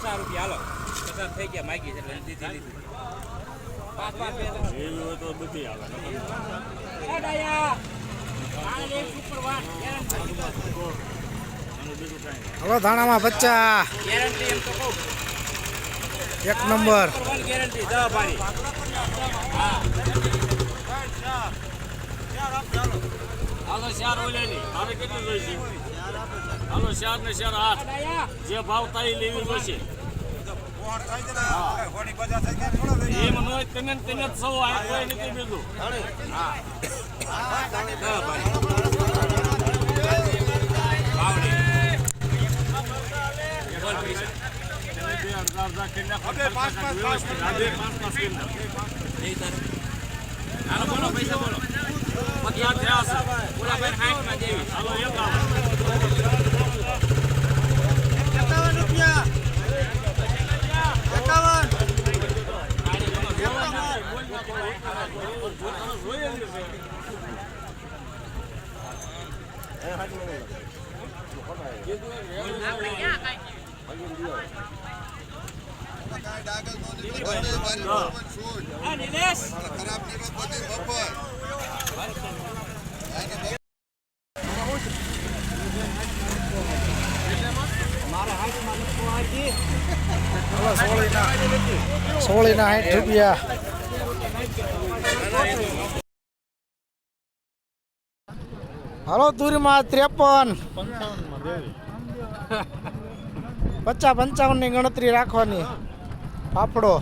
પચાસ રૂપિયા હાલો. પચાસ થઈ ગયા માગી છે એટલે દીધી લીધી. પાંચ પાંચ. હોય તો બધી આવે. હલો ધાણામાં બચ્ચા. ગેરંટી એમ તો કહું. એક નંબર. ગેરંટી દવા પાણી હાલો ચાર ઓલેની. તારે કેટલી જોઈશે? હાલો ચાર ને ચાર આઠ જે ભાવ એ લેવી જોઈશે એમ નો તમે તમે જ સૌ આ કોઈ નથી બીજું. બોલ તારે હાલો, બોલો, પૈસા બોલો. કેટલા થયા છે ઓલા ભાઈ હાઈટમાં જેવી હાલો, એક હા નિલેશ હલો સોળીના સોળીના સાઠ રૂપિયા. હલો દૂરીમાં ત્રેપન પચાસ પંચાવનની ગણતરી રાખવાની પાપડો